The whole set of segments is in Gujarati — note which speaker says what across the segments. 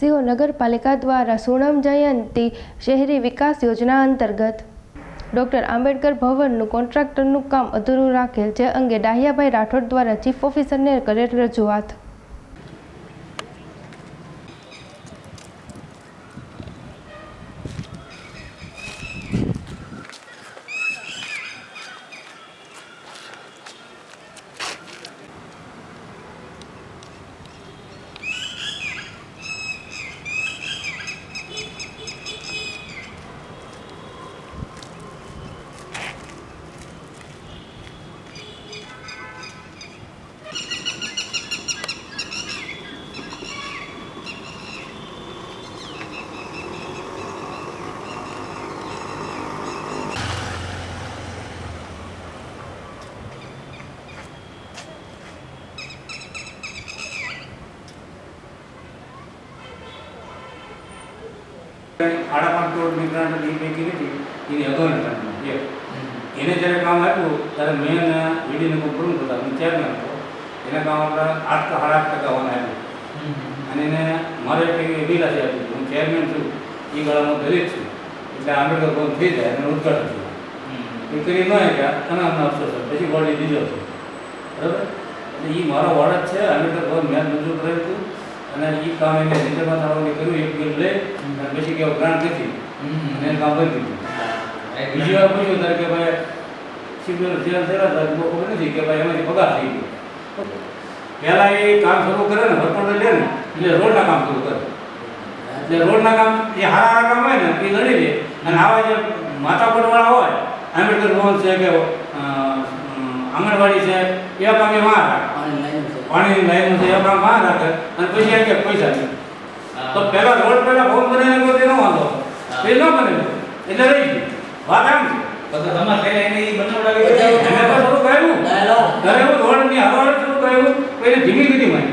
Speaker 1: સિંહો નગરપાલિકા દ્વારા સોનમ જયંતિ શહેરી વિકાસ યોજના અંતર્ગત. ડોક્ટર આંબેડકર ભવનનું કોન્ટ્રાક્ટરનું કામ અધૂરું રાખેલ, જે અંગે ડાહિયાભાઈ રાઠોડ દ્વારા ચીફ ઓફિસરને કરેલ રજૂઆત.
Speaker 2: આડા પાંચ કરોડ ગ્રાન્ટ એ પૈકી નથી એની અગાઉની ગ્રાન્ટમાં એક એને જ્યારે કામ આપ્યું ત્યારે મેં વીડીને પૂરું કરતા હું ચેરમેન હતો એને કામ આપણે આઠ કે સાડા આઠ ટકા હોવાને આપ્યું અને એને મારે એક એવી રાશિ આપી હતી. હું ચેરમેન છું એ ગાળામાં દલિત છું એટલે આંબેડકર ભવન થઈ જાય અને ઉદઘાટન થયું એ કરી ન ગયા અને અમને અફસોસ છે પછી બોડી દીધો છે બરાબર એટલે એ મારો વોર્ડ જ છે આંબેડકર ભવન મેં જ મંજૂર કરેલું હતું અને એ કામ એને રિઝર્વમાં થવાનું કર્યું એક બિલ લે અને પછી કે ગ્રાન્ટ નથી અને કામ કરી દીધું. બીજી વાર પૂછ્યું ત્યારે કે ભાઈ સિગ્નલ જેલ થયેલા હતા બહુ ખબર નથી કે ભાઈ એમાંથી પગાર થઈ ગયો. પહેલાં એ કામ શરૂ કરે ને ભરપણ લે ને એટલે રોડના કામ શરૂ કરે. એટલે રોડના કામ એ હારા હારા કામ હોય ને એ લડી લે. અને આવા જે માથાપટવાળા હોય આંબેડકર ભવન છે કે આંગણવાડી છે એવા કામ એ વાં રાખે. પાણીની લાઈન છે આપણા માં રાખે. અને પછી એમ કે પૈસા છે. તો પહેલા રોડ પહેલા ભવન બનાવીને કોઈ ન વાંધો. એ ન બને. એટલે રહી ગયું. વાત આમ છે. એને તો થોડું કહ્યું ઘરે હું રોડની હવાડે શરૂ કર્યું તો એને ધીમી ગતિ માં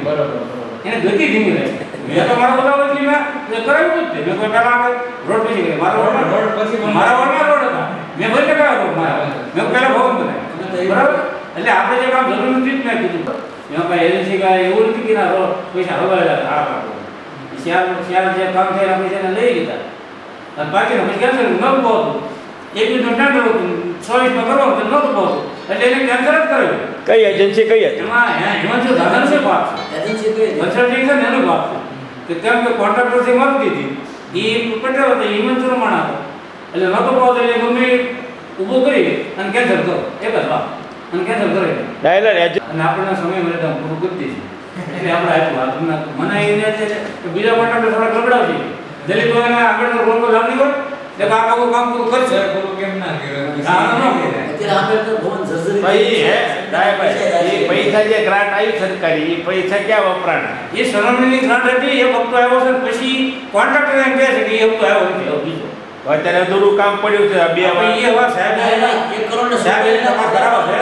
Speaker 2: એને ગતિ ધીમી રહી મેં તો મારા બતાવો વતીમાં મેં કરાવ્યું જ તે. મેં કોઈ પહેલા રોડ પછી કર્યો. મારા
Speaker 3: રોડ પછી.
Speaker 2: મારા રોડમાં રોડ હતા. મેં ભરી કરાવ્યો રોડ મારા મેં પહેલા ભવન બનાવ્યું બરાબર? એટલે આપણે જે કામ જરૂર નથી જ મેં કીધું. મેં કાંઈ એજન્સી કાંઈ એવું નથી કે ના પૈસા હતા આ કામ શિયાળ શિયાળ જે કામ થયેલા લઈ લીધા. અને બાકીના પછી કેન્સલ ન હતું એક મિનિટ ટેન્ડર હતું ચોવીસમાં કરવાનું તો નહોતું પહોંચતું. એટલે એને કેન્સલ જ કર્યું
Speaker 4: કઈ એજન્સી કઈ હતી?
Speaker 2: એમાં હે હિમાંશુ છે. બાપ ભાગ છે વંશરજી છે ને એનો બાપ કે કેમ કે કોન્ટ્રાક્ટરથી મારી હતી. એ પટેલ હતો હિમાંશુનો માણા હતો. એટલે નહોતો પહોંચતો એટલે ગમે ઊભો કરી અને કેન્સલ કરો. એક જ વાત.
Speaker 4: પૈસા જે. ગ્રાન્ટ આવી સરકારી એ પૈસા ક્યાં વપરાણા
Speaker 2: એ સરળની ગ્રાન્ટ હતી એ હપ્તો આવ્યો છે ને પછી કોન્ટ્રાક્ટર એમ કહે છે કે એ હપ્તો આવ્યો નથી. બીજો.
Speaker 4: અત્યારે અધૂરું કામ પડ્યું છે બે
Speaker 2: હવે એ વાત સાહેબ સાહેબ એની તપાસ કરાવો છે.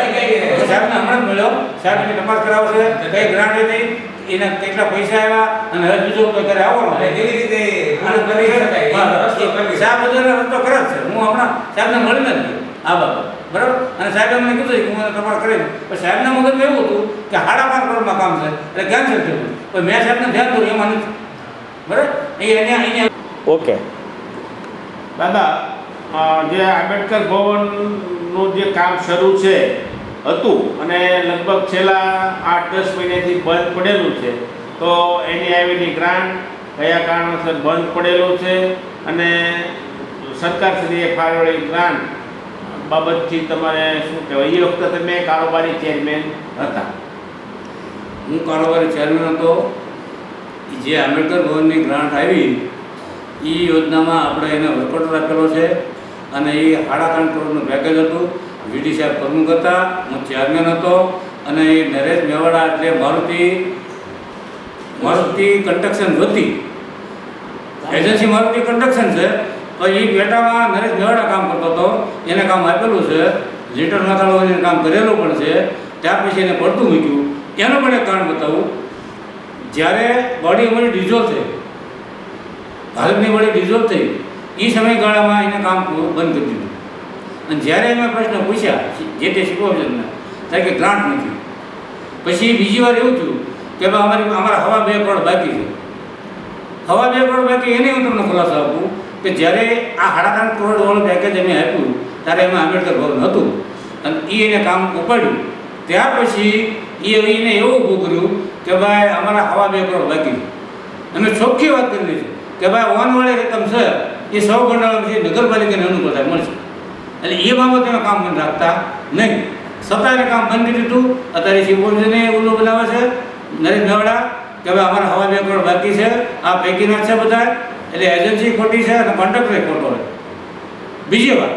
Speaker 2: સાહેબને હમણાં મળ્યો. સાહેબ એની તપાસ કરાવો છે. કઈ ગ્રાન્ટ હતી? એના કેટલા પૈસા આવ્યા? અને હવે બીજો કોઈ ઘરે આવવાનો અને કરી શકાય? સાહેબ બધાને રસ્તો કરે જ છે. હું હમણાં સાહેબને મળીને જ આ બાબત. બરાબર? અને સાહેબ મને કીધું કે હું તપાસ કરી પણ સાહેબના મગજમાં એવું હતું કે સાડા પાંચ કરોડમાં કામ છે. એટલે કેન્સલ થયું. પણ મેં સાહેબને ધ્યાન દોર્યું એમાં નથી. બરાબર? એ અહીંયા એને
Speaker 4: ઓકે. દાદા જે આંબેડકર ભવનનું જે કામ શરૂ છે હતું અને લગભગ છેલ્લા આઠ દસ મહિનાથી બંધ પડેલું છે, તો એની આવીની ગ્રાન્ટ કયા કારણોસર બંધ પડેલું છે અને સરકારશ્રીએ ફાળવેલી ગ્રાન્ટ બાબતથી તમારે શું કહેવાય? એ વખતે તમે કારોબારી ચેરમેન હતા.
Speaker 2: હું કારોબારી ચેરમેન હતો. જે આંબેડકર ભવનની ગ્રાન્ટ આવી એ યોજનામાં આપણે એને વર્કઆઉટ રાખેલો છે અને એ સાડા ત્રણ કરોડનું પેકેજ હતું. વીડી સાહેબ પ્રમુખ હતા, હું ચેરમેન હતો અને એ નરેશ મેવાડા એટલે મારુતિ મારુતિ કન્સ્ટ્રક્શન હતી એજન્સી મારુતિ કન્સ્ટ્રક્શન છે. તો એ પેટામાં નરેશ મેવાડા કામ કરતો હતો. એને કામ આપેલું છે. લીટર નાથાળું કામ કરેલું પણ છે. ત્યાર પછી એને પડતું મૂક્યું. એનું પણ એક કારણ બતાવું. જ્યારે બોડી અમારી ડીઝલ થઈ ભારતની વડે ડિઝોલ્વ થઈ એ સમયગાળામાં એને કામ બંધ કરી દીધું. અને જ્યારે એમાં પ્રશ્ન પૂછ્યા, જે તે સુપરવિઝનના ત્યારે કે ગ્રાન્ટ નથી. પછી બીજી વાર એવું થયું કે અમારી અમારા હવા બે કરોડ બાકી છે. હવા બે કરોડ બાકી, એની હું તમને ખુલાસો આપું કે જ્યારે આ સાડા ત્રણ કરોડ વાળું પેકેજ અમે આપ્યું, ત્યારે એમાં આંબેડકર ભવન હતું. અને એ એને કામ ઉપાડ્યું. ત્યાર પછી એ એને એવું ઊભું કર્યું કે ભાઈ અમારા હવા બે કરોડ બાકી. અમે ચોખ્ખી વાત કરી છે કે ભાઈ ઓનવાળી રકમ છે, એ સૌ ગંડાળામાંથી નગરપાલિકાને અનુકૂળતા મળશે. એટલે એ બાબત એમાં કામ બંધ રાખતા નહીં. એને કામ બંધ કરી દીધું અત્યારે શિવભોજને ઉલ્લુ બનાવે છે. નરેશ મેવાડા કે ભાઈ અમારા હવા બે કરોડ બાકી છે, આ પૈકીના છે બધા. એટલે એજન્સી ખોટી છે અને કોન્ટ્રાક્ટર ખોટો હોય બીજી વાત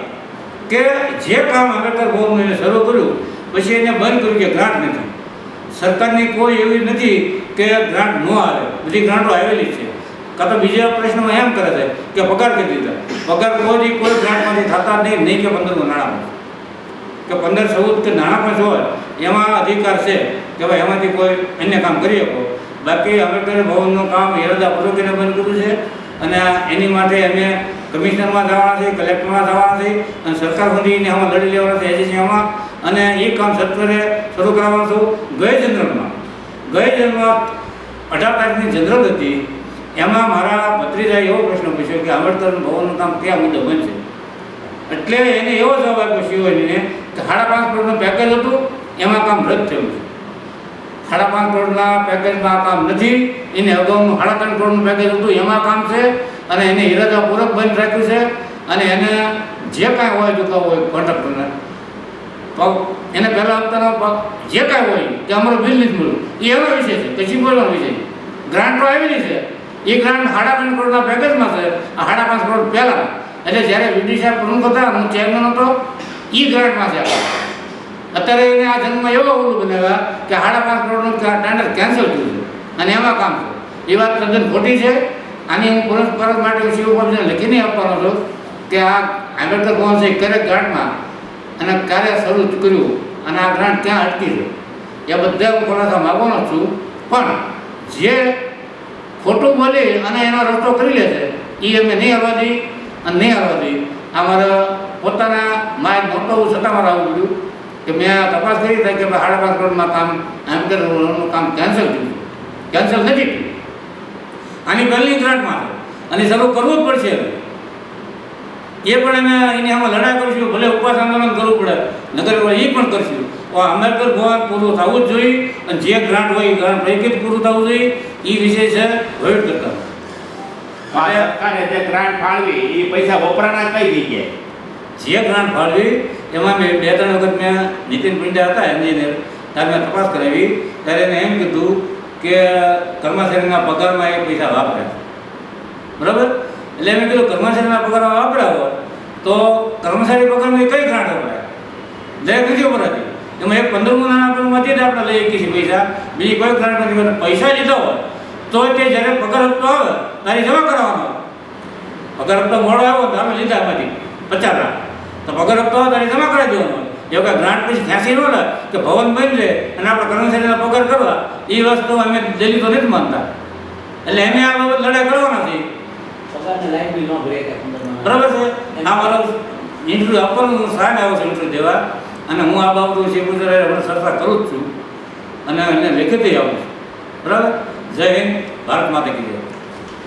Speaker 2: કે જે કામ આંબેડકર ભવનનું એને શરૂ કર્યું, પછી એને બંધ કર્યું કે ગ્રાન્ટ નથી. સરકારની કોઈ એવી નથી કે ગ્રાન્ટ ન આવે. બધી ગ્રાન્ટો આવેલી છે. કાં તો બીજા પ્રશ્નમાં એમ કરે છે કે પગાર કેટલી દીધા પગાર કોઈ કોઈ ગ્રાન્ટમાંથી થતા નહીં નહીં કે પંદરનું નાણાં કે પંદર ચૌદ કે નાણાં પણ હોય, એમાં અધિકાર છે કે ભાઈ એમાંથી કોઈ અન્ય કામ કરી શકો. બાકી આંબેડકર ભવનનું કામ હેરદા કરીને બંધ કર્યું છે અને એની માટે અમે કમિશનરમાં જવાના છે કલેક્ટરમાં જવાના છે અને સરકાર સુધીને આમાં લડી લેવાના છે એજન્સીઓમાં અને એ કામ સત્વરે શરૂ કરાવવાનું છું ગઈ જનરલમાં ગઈ જનરલમાં અઢાર તારીખની જનરલ હતી એમાં મારા ભત્રીજાએ એવો પ્રશ્ન પૂછ્યો કે આંબેડકર ભવનનું કામ ક્યાં મુદ્દો બનશે? એટલે એને એવો જવાબ પૂછ્યો એને કે સાડા પાંચ કરોડનું પેકેજ હતું, એમાં કામ રદ થયું છે. સાડા પાંચ કરોડના પેકેજમાં કામ નથી, એને અગાઉનું સાડા ત્રણ કરોડનું પેકેજ હતું, એમાં કામ છે અને એને ઇરાદાપૂર્વક બંધ રાખ્યું છે અને એને જે કાંઈ હોય ચૂકવવું હોય કોન્ટ્રાક્ટરને એને પહેલાં હપ્તાનો પગ જે કાંઈ હોય કે અમારું બિલ નથી મળ્યું. એ એનો વિષય છે કશી બોલવાનો વિષય. ગ્રાન્ટો આવેલી છે એ ગ્રાન્ટ સાડા પાંચ કરોડના પેકેજમાં છે આ સાડા પાંચ કરોડ પહેલાં. એટલે જ્યારે વીડી સાહેબ પ્રમુખ હતા, હું ચેરમેન હતો એ ગ્રાન્ટમાં છે. અત્યારે એને આ જન્મમાં એવો ઓલું બનાવ્યા કે સાડા પાંચ કરોડનું ટેન્ડર કેન્સલ થયું છે. અને એમાં કામ છે એ વાત તદ્દન ખોટી છે. આની હું પરત માટે હું શિવ બાબુને લખીને આપવાનો છું કે આ આંબેડકર ભવન છે ક્યારેક ગ્રાન્ટમાં અને ક્યારે શરૂ કર્યું અને આ ગ્રાન્ટ ક્યાં અટકી છે. એ બધા હું ખુલાસા માગવાનો છું. પણ જે ખોટું બોલી અને એનો રસ્તો કરી લે છે. એ અમે નહીં આવવા દઈ અને નહીં આવવા દઈ આ મારા પોતાના માય મોટો હોવું છતાં મારે આવું પડ્યું કે મેં તપાસ કરી હતી કે ભાઈ સાડા પાંચ કરોડમાં કામ, એમ કે કામ કેન્સલ થયું કેન્સલ નથી આની પહેલી ગ્રાન્ટમાં અને શરૂ કરવું જ પડશે. એ પણ અમે એની આમાં લડાઈ કરીશું, ભલે ઉપવાસ આંદોલન કરવું પડે. નગર એ પણ કરશું. આંબેડકર ભવન પૂરું થવું જ જોઈએ અને જે ગ્રાન્ટ હોય એ ગ્રાન્ટ પૈકી પૂરું થવું જોઈએ. એ વિષય છે વહીવટ કરતા.
Speaker 4: સરકારે જે ગ્રાન્ટ ફાળવી એ પૈસા વપરાના કઈ જગ્યાએ?
Speaker 2: જે ગ્રાન્ટ ફાળવી એમાં મેં બે ત્રણ વખત મેં નીતિન પિંડા હતા એન્જિનિયર. ત્યારે મેં તપાસ કરાવી. ત્યારે એને એમ કીધું કે કર્મચારીના પગારમાં એ પૈસા વાપર્યા બરાબર? એટલે મેં કીધું કર્મચારીના પગારમાં વાપર્યા હોય તો કર્મચારી પગારમાં કઈ ગ્રાન્ટ વપરાય? જય કીધી વપરાતી એમાં એક પંદરમું નાણાં માંથી જ આપણે લઈએ છીએ પૈસા. બીજી કોઈ કારણ નથી. પૈસા લીધો હોય તો તે જ્યારે પગાર હપ્તો આવે તારી જમા કરાવવાનો પગાર હપ્તો મોડો આવ્યો તો અમે લીધા પછી પચાસ લાખ. તો પગાર હપ્તો આવે તારી જમા કરાવી દેવાનો એ કે ગ્રાન્ટ પછી ખેંચી ન લે કે ભવન બની રહે અને આપણે કર્મચારીના પગાર કરવા એ વસ્તુ અમે દલિતો નથી માનતા. એટલે એમે આ બાબત લડાઈ કરવાના છે. બરાબર છે? આ મારો ઇન્ટરવ્યુ આપવાનું સાહેબ આવ્યો છે ઇન્ટરવ્યુ દેવા. અને હું આ બાબતો છે ગુજરાત હમણાં ચર્ચા કરું જ છું અને એને લેખિત આવું છું. બરાબર? જય હિન્દ, ભારત માતા કી